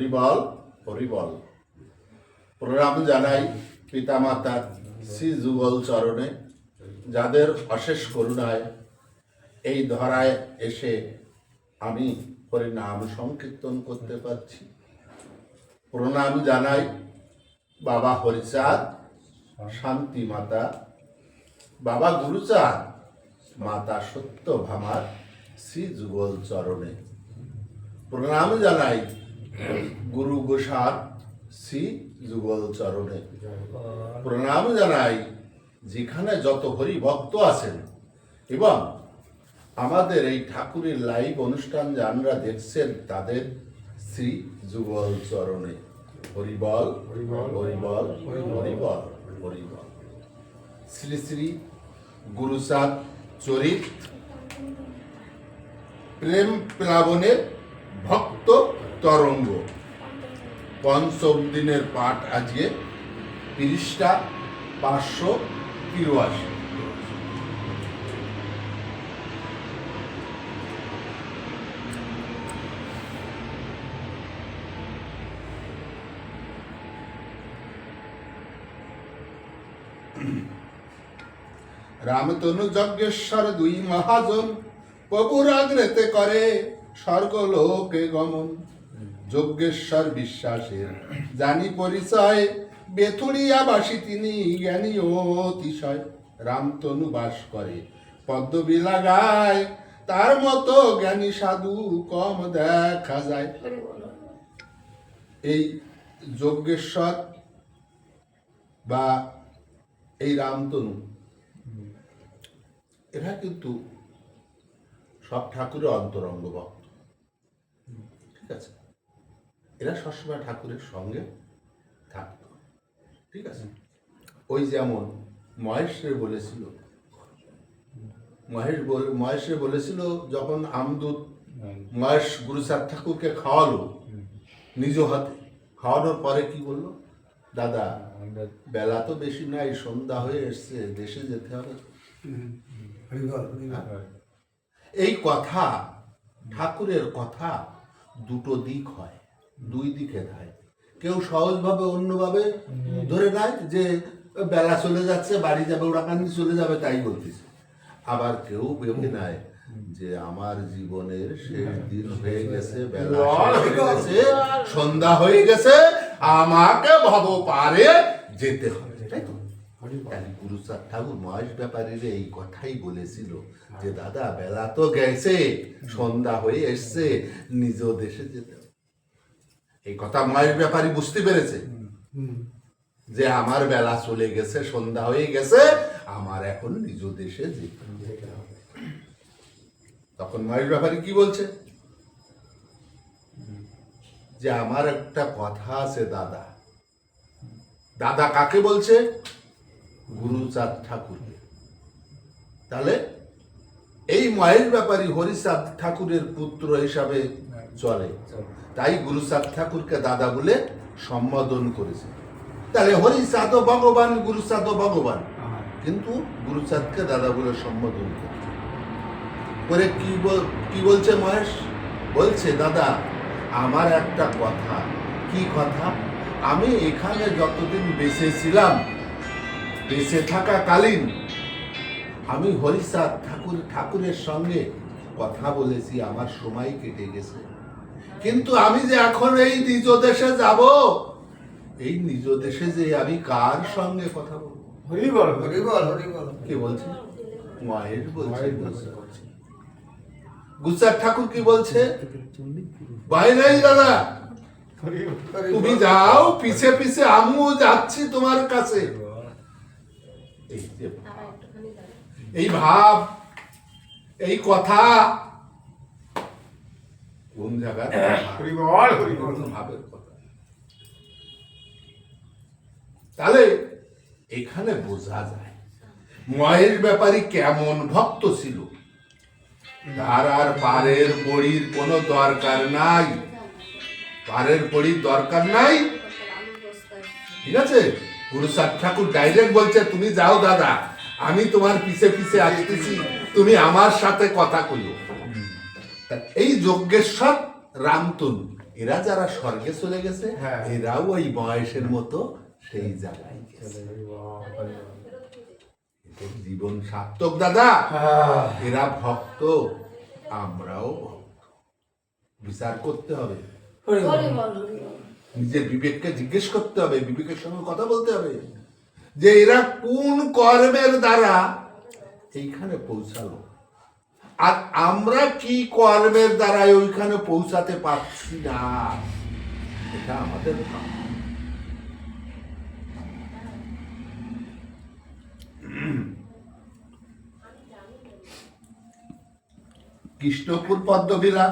হরিবল হরিবল প্রণাম জানাই পিতামাতার শ্রী যুগল চরণে, যাদের অশেষ করুণায় এই ধরায় এসে আমি হরিনাম সংকীর্তন করতে পারছি। প্রণাম জানাই বাবা হরিচাঁদ, শান্তি মাতা, বাবা গুরুচাঁদ, মাতা সত্য ভামার শ্রী যুগল চরণে। প্রণাম জানাই গুরু গোসার শ্রী যুগল চরণে প্রণাম জানাই যেখানে যত হরি ভক্ত আছেন এবং আমাদের এই ঠাকুরের লাইভ অনুষ্ঠান যারা দেখছেন তাদের শ্রী যুগল চরণে হরিবল হরিবল হরিবল হরিবল। শ্রী শ্রী গুরুসাদ চরিত প্রেম প্লাবনের ভক্ত তরঙ্গ। পঞ্চম দিনের পাঠ আজকে তিরিশটা পাঁচশো তিরুয়াশি রামতনু যজ্ঞেশ্বর দুই মহাজন, প্রভুর আগ্রেতে করে স্বর্গলোকে গমন। যজ্ঞেশ্বর বিশ্বাসের। জানি পরিচয় বেথুরিয়া বাসী তিনি জ্ঞানী অতিশয়। রামতনু বাস করে পদ্মবী লাগায় তার মতো জ্ঞানী সাধু কম দেখা যায়। এই যজ্ঞেশ্বর বা এই রামতনু এরা কিন্তু সব ঠাকুরের অন্তরঙ্গ ভক্ত। ঠিক আছে? এরা সবসময় ঠাকুরের সঙ্গে থাকতো। ঠিক আছে? ওই যেমন মহেশরে বলেছিল মহেশ বল মহেশরে বলেছিল যখন আমদূত মহেশ গুরুসাদ ঠাকুরকে খাওয়ালো নিজ হাতে খাওয়ানোর পরে কি বলল? দাদা বেলা তো বেশি নাই সন্ধ্যা হয়ে এসছে দেশে যেতে হবে। এই কথা ঠাকুরের কথা দুটো দিক হয়। দুই দিকে হয় কেউ সহজভাবে অন্যভাবে ধরে নেয় যে বেলা চলে যাচ্ছে বাড়ি যাবে ওরাকান্দি চলে যাবে তাই বলতেছে। আবার কেউ ভেবে নেয় যে আমার জীবনের শেষ দিন হয়ে গেছে বেলা হয়ে গেছে সন্ধ্যা হয়ে গেছে আমাকে ভব পারে যেতে হবে। তাই তো? তাহলে ঠাকুর মহেশ ব্যাপারীর এই কথাই বলেছিল যে দাদা বেলা তো গেছে সন্ধ্যা হয়ে এসছে নিজ দেশে যেতে হবে। এই কথা মহেশ ব্যাপারী বুঝতে পেরেছে। যে আমার বেলা চলে গেছে, সন্ধ্যা হয়ে গেছে, আমার এখন নিজ দেশে। তখন মহেশ ব্যাপারী কি বলছে? যে আমার একটা কথা আছে দাদা। দাদা কাকে বলছে? গুরুচাঁদ ঠাকুরকে। তাহলে এই মায়ের ব্যাপারী হরিচাঁদ ঠাকুরের পুত্র হিসাবে চলে। তাই গুরুচাঁদ ঠাকুরকে দাদা বলে সম্বোধন করেছে। তাহলে হরিচাঁদ ভগবান গুরুচাঁদ ভগবান। কিন্তু গুরুচাঁদকে দাদা বলে সম্বোধন করেছে। করে কি কি বলছে মহেশ? বলছে দাদা আমার একটা কথা। কি কথা? আমি এখানে যতদিন বেঁচে ছিলাম বেঁচে থাকাকালীন আমি হরিচাঁদ ঠাকুর ঠাকুরের সঙ্গে কথা বলেছি। আমার সময় কেটে গেছে। কিন্তু আমি যে এখন এই নিজ দেশে যাব এই নিজ দেশে যে আমি কার সঙ্গে কথা বলব? হরিবল। হরিবল হরিবল। কে বলছে? মায়ের বলছে। গুজরাট ঠাকুর কি বলছে? দাদা। তুমি যাও পিছে পিছে আমিও যাচ্ছি তোমার কাছে। এই ভাব এই কথা কোন জায়গার হরিবল হরিবল ভাবের কথা তাহলে এখানে বোঝা যায় মহেশ ব্যাপারী কেমন ভক্ত ছিল তার আর পারের পড়ির কোনো দরকার নাই পারের পড়ির দরকার নাই ঠিক আছে গুরুসাদ ঠাকুর ডাইরেক্ট বলছে তুমি যাও দাদা আমি তোমার পিছে পিছে আসতেছি তুমি আমার সাথে কথা কইও এই যজ্ঞেশ্বর রামতুন এরা যারা স্বর্গে চলে গেছে হ্যাঁ। এরাও ওই বয়সের মতো সেই জায়গায় জীবন সার্থক দাদা। হ্যাঁ। এরা ভক্ত আমরাও ভক্ত। বিচার করতে হবে। নিজের বিবেককে জিজ্ঞেস করতে হবে বিবেকের সঙ্গে কথা বলতে হবে। যে এরা কোন কর্মের দ্বারা এইখানে পৌঁছালো? আর আমরা কি কর্মের দ্বারা ওইখানে পৌঁছাতে পারছি না? এটা আমাদের কৃষ্ণপুর পদ্মবিলা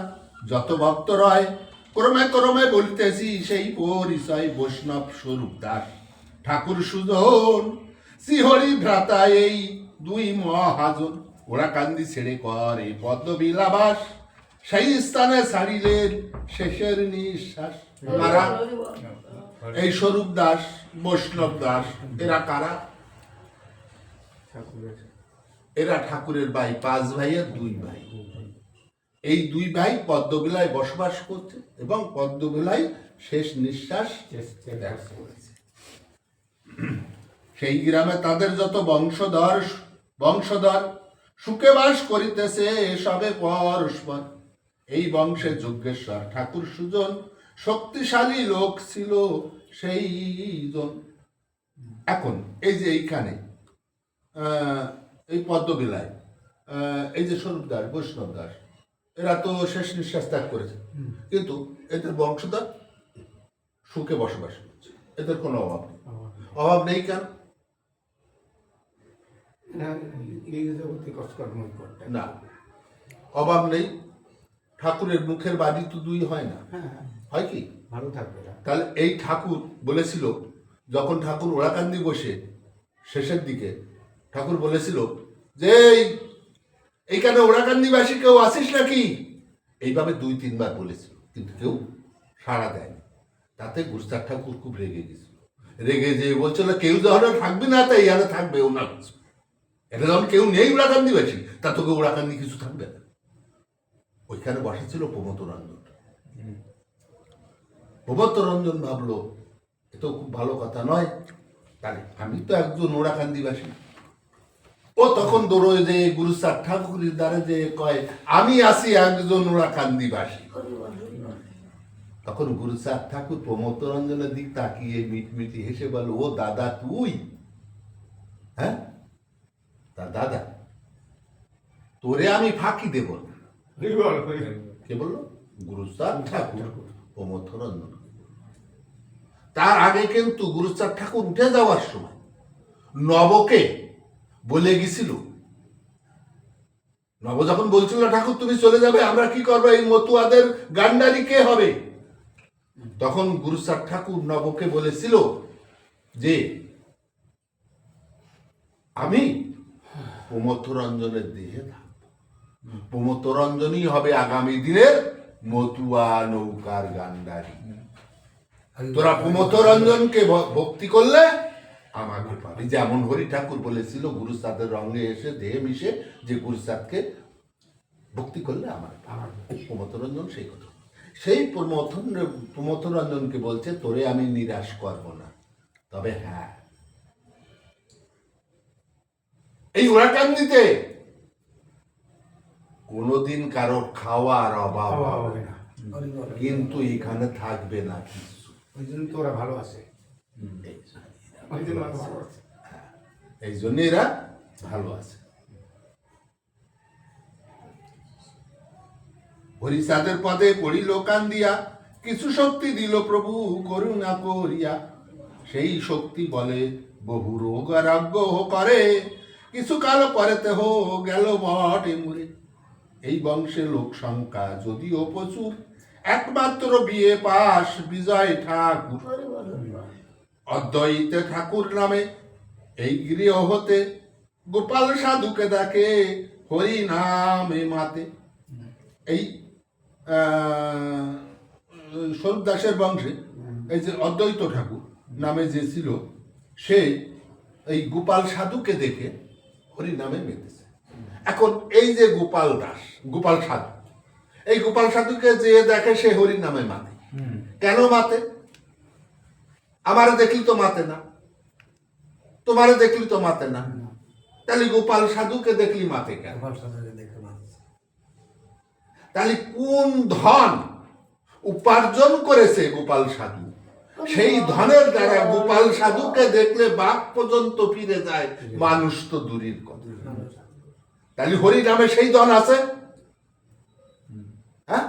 যত ভক্ত রয়, ক্রমে ক্রমে বলিতেছি, সেই পরিচয় বৈষ্ণব স্বরূপ দাস ঠাকুর সুজন শ্রীহরি ভ্রাতা এই দুই মহাজন ওরা কান্দি ছেড়ে করে পদ্মবিলাবাস। সেই স্থানে ছাড়িলেন শেষের নিঃশ্বাস। কারা? এই স্বরূপ দাস, বৈষ্ণব দাস, এরা কারা? এরা ঠাকুরের ভাই, পাঁচ ভাইয়ের দুই ভাই। এই দুই ভাই পদ্মবিলায় বসবাস করছে এবং পদ্মবিলায় শেষ নিঃশ্বাস করেছে সেই গ্রামে তাদের যত বংশধর বংশধর সুখে বাস করিতেছে এসবে পরস্পর এই বংশে যজ্ঞেশ্বর ঠাকুর সুজন শক্তিশালী লোক ছিল সেই জন। এখন এই যে এইখানে এই পদ্মবিলায় এই যে স্বরূপ দাস বৈষ্ণব দাস এরা তো শেষ নিঃশ্বাস ত্যাগ করেছে। কিন্তু এদের বংশধর সুখে বসবাস করছে। এদের কোনো অভাব নেই। অভাব নেই কেন? না অভাব নেই। ঠাকুরের মুখের বাড়ি তো দুই হয় না। হ্যাঁ হয়। কি? ভালো থাকবে না। তাহলে এই ঠাকুর বলেছিল যখন ঠাকুর ওড়াকান্দি বসে শেষের দিকে ঠাকুর বলেছিল যে এইখানে ওড়াকান্দিবাসী কেউ আসিস নাকি? এইভাবে দুই তিনবার বলেছিল কিন্তু কেউ সাড়া দেয়নি। তাতে গুস্তার ঠাকুর খুব রেগে গেছিল। রেগে যে বলছিল কেউ যখন থাকবে না তাই এখানে থাকবে ওনার এটা যখন কেউ নেই ওরাকান্দিবাসী তা তোকে ওরাকান্দি কিছু থাকবে না। ওইখানে বসেছিল প্রমোদ রঞ্জন। প্রমোদ রঞ্জন ভাবলো, এ তো খুব ভালো কথা নয়। তাহলে আমি তো একজন ওরাকান্দিবাসী ও তখন দৌড়ে যে গুরু গুরুসার ঠাকুরের দ্বারা যে কয়, আমি আসি একজন ওরাকান্দিবাসী তখন গুরু গুরুসার ঠাকুর প্রমোদ রঞ্জনের দিক তাকিয়ে মিটমিটি হেসে বল, ও দাদা, তুই? হ্যাঁ? তা দাদা তোরে আমি ফাঁকি দেব না। কে বলল? গুরুচাঁদ ঠাকুর ও তার আগে কিন্তু গুরুচাঁদ ঠাকুর উঠে যাওয়ার সময় নবকে বলে গেছিল নব যখন বলছিল ঠাকুর তুমি চলে যাবে আমরা কি করব? এই মতুয়াদের গান্ডারি কে হবে? তখন গুরুচাঁদ ঠাকুর নবকে বলেছিল যে আমি প্রমথরঞ্জনের দেহে থাকব। প্রমথরঞ্জনই হবে আগামী দিনের মতুয়া নৌকার গান্ডারি তোরা প্রমথরঞ্জনকে ভক্তি করলে আমাকে পাবি। যেমন হরি ঠাকুর বলেছিল গুরুসাদের রঙে এসে দেহে মিশে যে গুরুসাদকে ভক্তি করলে আমার আমার প্রমথরঞ্জন সেই কথা। সেই প্রমথন প্রমথরঞ্জনকে বলছে তোরে আমি নিরাশ করব না। তবে হ্যাঁ এই ওরাকান্দিতে কোনোদিন কারোর খাওয়ার অভাব অভাব হবে না। কিন্তু এখানে থাকবে না কিছু। ওই জন্য তো ওরা ভালো আছে। এই জন্য জন্য এরা ভালো আছে। হরিচাঁদের পদে পড়িল কান দিয়া কিছু শক্তি দিল প্রভু করুণা করিয়া। সেই শক্তি বলে বহু রোগ আরোগ্য করে। কিছু কাল পরেতে হো গেল বটে মুরে এই বংশে লোক সংখ্যা যদিও প্রচুর একমাত্র বিয়ে পাশ বিজয় ঠাকুর। অদ্বৈতে ঠাকুর নামে এই গৃহ হতে গোপাল সাধুকে দেখে হরি নামে মাতে। এই স্বরূপ দাসের বংশে এই যে অদ্বৈত ঠাকুর নামে যে ছিল সে এই গোপাল সাধুকে দেখে হরি নামে মেতেছে। এখন এই যে গোপাল দাস গোপাল সাধু এই গোপাল সাধুকে যে দেখে সে হরি নামে মাতে। কেন মাতে? আমারে দেখলি তো মাতে না। তোমারে দেখলি তো মাতে না। তাহলে গোপাল সাধুকে দেখলি মাতে কেন? তাহলে কোন ধন উপার্জন করেছে গোপাল সাধু? সেই ধনের দ্বারা গোপাল সাধুকে দেখলে বাঘ পর্যন্ত ফিরে যায়, মানুষ তো দূরের কথা। তাহলে হরি নামে সেই ধন আছে? হ্যাঁ?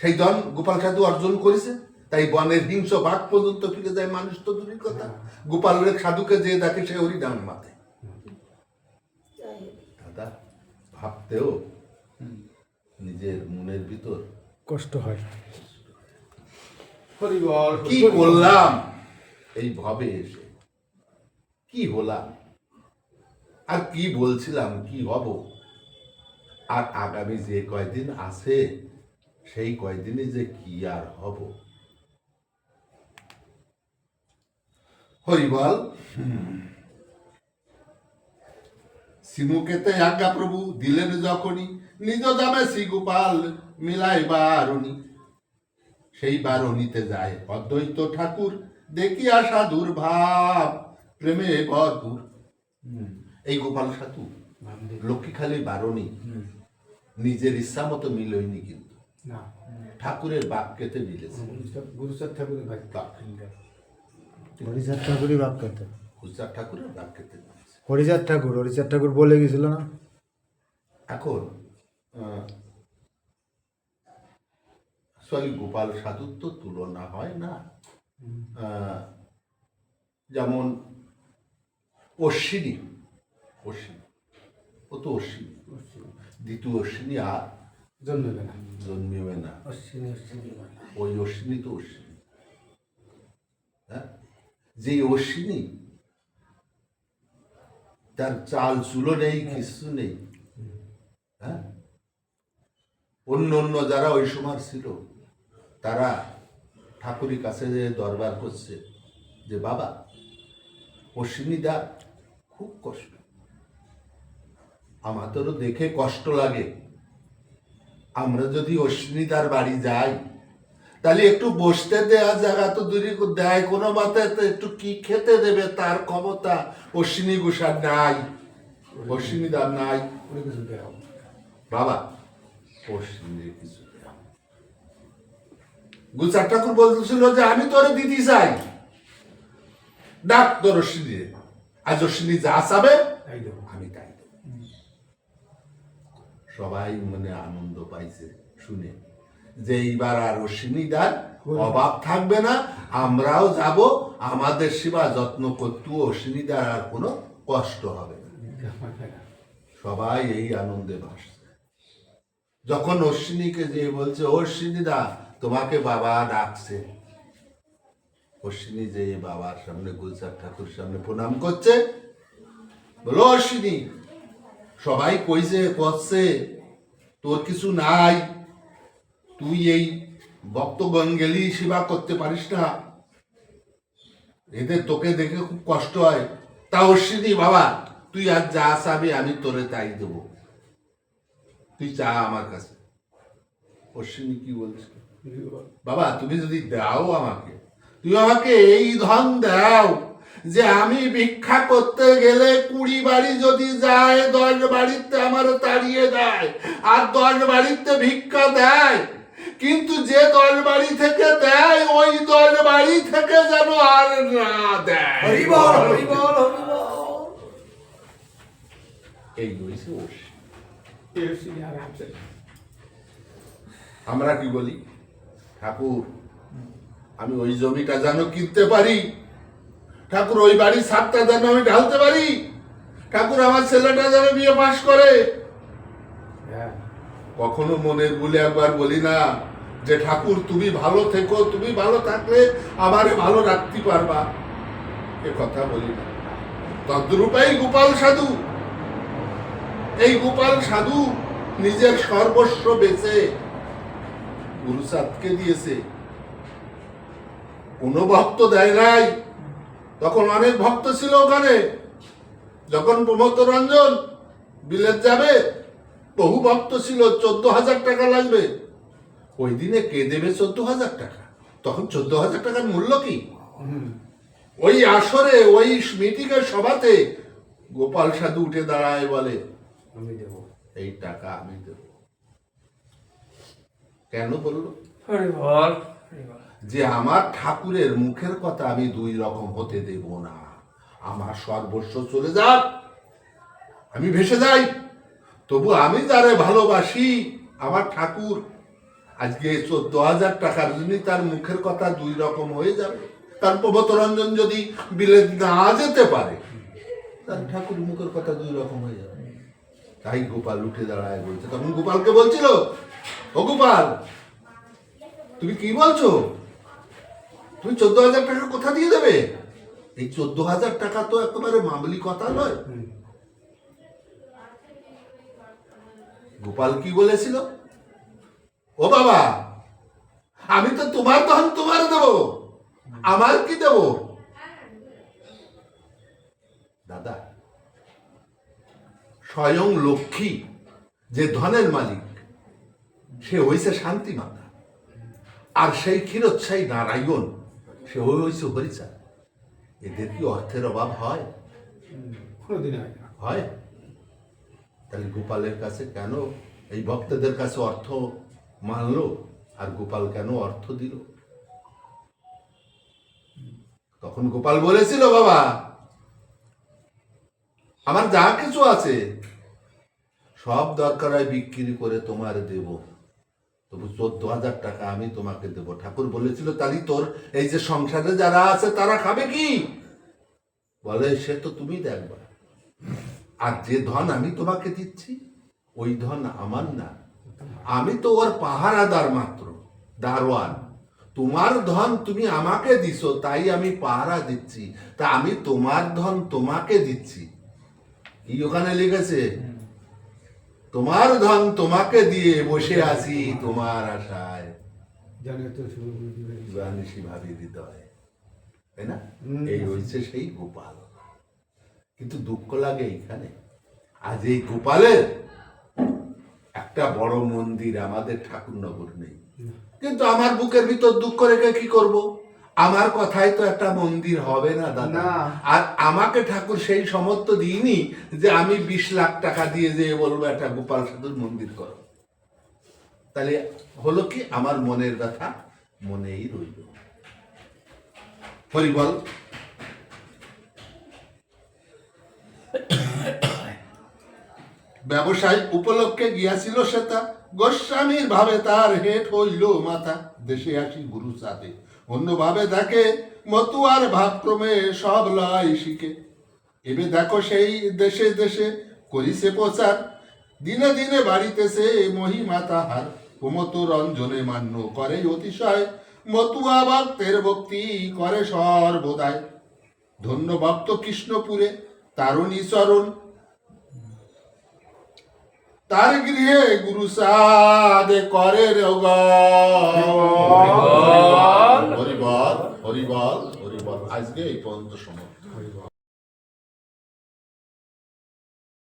সেই ধন গোপাল সাধু অর্জন করেছে, তাই বনের হিংস বাঘ পর্যন্ত ফিরে যায়, মানুষ তো দূরের কথা। গোপালের সাধুকে যে দেখে সে হরি নামে মাতে। দাদা, ভাবতেও নিজের মনের ভিতর কষ্ট হয়। হরিবল কি করলাম এই ভবে এসে। কি হলাম? আর কি বলছিলাম? কি হব? আর আগামী যে কয়দিন আছে সেই কয়দিনে যে কি আর হব? হরিবল আজ্ঞা প্রভু দিলেন যখনই নিজ দামে শ্রী গোপাল মিলাই বারণী সেই বারণীতে যায়। অদ্বৈত ঠাকুর দেখিয়া সাধুর ভাব প্রেমে ভরপুর। এই গোপাল সাধু লক্ষ্মীখালী বারণী নিজের ইচ্ছা মতো মিলইনি কিন্তু। না। ঠাকুরের বাক্যেতে মিলেছে গুরুচাঁদ ঠাকুরের হরিচাঁদ ঠাকুরই করতে হুজার ঠাকুরের বাক্যেতে মিলেছে হরিচাঁদ ঠাকুর হরিচাঁদ ঠাকুর বলে গেছিল না? এখন সরি গোপাল সাধুর তো তুলনা হয় না। যেমন অশ্বিনী অশ্বিনী ও তো অশ্বিনী। দ্বিতীয় অশ্বিনী আর জন্মবে না। জন্মিবে না। অশ্বিনী অশ্বিনী। ওই অশ্বিনী তো অশ্বিনী। হ্যাঁ? যে অশ্বিনী তার চাল চুলো নেই কিছু নেই। হ্যাঁ? অন্য অন্য যারা ওই সময় ছিল তারা ঠাকুরের কাছে যে দরবার করছে যে বাবা অশ্বিনীদা খুব কষ্ট। আমাদেরও দেখে কষ্ট লাগে। আমরা যদি অশ্বিনীদার বাড়ি যাই তাহলে একটু বসতে দেওয়া জায়গা তো দূরে দেয়। কোনো মতে তো একটু কি খেতে দেবে তার ক্ষমতা অশ্বিনী গুসার নাই। অশ্বিনীদার নাই। বাবা অশ্বিনীর কিছু গুসার ঠাকুর বলতেছিল যে আমি তোরে দিদি চাই। ডাক তোর অশ্বিনী আজ অশ্বিনী যা চাবে আমি তাই সবাই মানে আনন্দ পাইছে শুনে। যে এইবার আর অশ্বিনীদার অভাব থাকবে না আমরাও যাব। আমাদের সেবা যত্ন করতু অশ্বিনীদার আর কোনো কষ্ট হবে না। সবাই এই আনন্দে ভাসছে। যখন অশ্বিনীকে যে বলছে অশ্বিনীদা তোমাকে বাবা ডাকছে। অশ্বিনী যে বাবার সামনে গুলজার ঠাকুর সামনে প্রণাম করছে, বলো, অশ্বিনী, সবাই কইছে করছে তোর কিছু নাই। তুই এই ভক্তগণ গেলি সেবা করতে পারিস না। এদের তোকে দেখে খুব কষ্ট হয়। তা অশ্বিনী বাবা, তুই আর যা চাবি, আমি তোরে তাই দেবো। তুই চা আমার কাছে। অশ্বিনী কি বলছিস বাবা তুমি যদি দাও আমাকে তুমি আমাকে এই ধন দাও যে আমি ভিক্ষা করতে গেলে কুড়ি বাড়ি যদি যায় দশ বাড়িতে আমার তাড়িয়ে দেয় আর দশ বাড়িতে ভিক্ষা দেয়। কিন্তু যে দল বাড়ি থেকে দেয় ওই দল বাড়ি থেকে যেন আর না দেয়। এই আমরা কি বলি? ঠাকুর আমি ওই জমিটা যেন কিনতে পারি। ঠাকুর ওই বাড়ির সাতটা যেন আমি ঢালতে পারি। ঠাকুর আমার ছেলেটা যেন বিয়ে পাশ করে। হ্যাঁ। কখনো মনের বলে একবার বলি না যে ঠাকুর তুমি ভালো থেকো তুমি ভালো থাকলে আমারে ভালো রাখতে পারবা। এ কথা বলি না। তদ্রূপাই গোপাল সাধু। এই গোপাল সাধু নিজের সর্বস্ব বেচে গুরুসাদকে দিয়েছে। কোনো ভক্ত দেয় নাই। তখন অনেক ভক্ত ছিল ওখানে। যখন প্রমোদ রঞ্জন বিলেত যাবে বহু ভক্ত ছিল চোদ্দ হাজার টাকা লাগবে। ওই দিনে কে দেবে চোদ্দ হাজার টাকা? তখন চোদ্দ হাজার টাকার মূল্য কি? ওই আসরে ওই মিটিং এর সভাতে গোপাল সাধু উঠে দাঁড়ায় বলে আমি দেবো। এই টাকা আমি দেব। কেন বলল? যে আমার ঠাকুরের মুখের কথা আমি দুই রকম হতে দেব না। আমার সর্বস্ব চলে যাক। আমি ভেসে যাই। তবু আমি যারে ভালোবাসি আমার ঠাকুর। আজকে চোদ্দ হাজার টাকার জন্য তার মুখের কথা দুই রকম হয়ে যাবে। তার প্রবতরঞ্জন যদি বিলেত না যেতে পারে তার ঠাকুর মুখের কথা দুই রকম হয়ে যাবে। তাই গোপাল উঠে দাঁড়ায় বলছে, তখন গোপালকে বলছিল, ও গোপাল, তুমি কি বলছো? তুমি চোদ্দ হাজার টাকা কোথা দিয়ে দেবে? এই চোদ্দ হাজার টাকা তো একেবারে মামলি কথা নয়। গোপাল কি বলেছিল? ও বাবা, আমি তো তোমার ধন তোমার দেব, আমার কি দেব? দাদা স্বয়ং লক্ষ্মী যে ধনের মালিক সে হইছে শান্তি মাতা আর সেই ক্ষীরোৎসাহী নারায়ণ সে হইছে হরিচা এদের কি অর্থের অভাব হয়? হয় হয়? তাহলে গোপালের কাছে কেন? এই ভক্তদের কাছে অর্থ মানলো আর গোপাল কেন অর্থ দিল? তখন গোপাল বলেছিল বাবা আমার যা কিছু আছে, সব দরকার হয় বিক্রি করে তোমার দেব। তবু চোদ্দ হাজার টাকা আমি তোমাকে দেব। ঠাকুর বলেছিল তাহলে তোর, এই যে সংসারে যারা আছে, তারা খাবে কি? বলে, সে তো তুমি দেখবা। আর যে ধন আমি তোমাকে দিচ্ছি, ওই ধন আমার না। আমি তো ওর পাহারাদার মাত্র, দারোয়ান। তোমার ধন তুমি আমাকে দিছো, তাই আমি পাহারা দিচ্ছি। তা আমি তোমার ধন তোমাকে দিচ্ছি। কি ওখানে লিখেছে? তোমার ধন তোমাকে দিয়ে বসে আছি তোমার আশায়। জানে তো শুরু করে দিবে। ভাবিয়ে দিতে হয়। তাই না? এই হয়েছে সেই গোপাল। কিন্তু দুঃখ লাগে এইখানে। আজ এই গোপালের একটা বড় মন্দির আমাদের ঠাকুরনগর নেই। কিন্তু আমার বুকের ভিতর দুঃখ রেখে কি করব? আমার কথাই তো একটা মন্দির হবে না দাদা। আর আমাকে ঠাকুর সেই সমর্থ দিইনি যে আমি বিশ লাখ টাকা দিয়ে যে বলব একটা গোপাল সাধুর মন্দির করো। তাহলে হলো কি? আমার মনের ব্যথা মনেই রইল। হরি বল। ব্যবসায় উপলক্ষে গিয়াছিল সেতা গোস্বামীর ভাবে তার হেট হইল মাথা। দেশে আসি গুরু সাথে অন্যভাবে দেখে মতুয়ার ভাবক্রমে সব লয় শিখে। এবে দেখো সেই দেশে দেশে করিছে প্রচার। দিনে দিনে বাড়িতেছে মহিমা তাহার। কুমত রঞ্জনে মান্য করে অতিশয়। মতুয়া ভক্তের ভক্তি করে সর্বদায় ধন্য ভক্ত কৃষ্ণপুরে, তারুণী চরণ। তার গৃহে গুরু সাদে করে রোগ। হরিবল হরিবল। আজকে এই পর্যন্ত সময়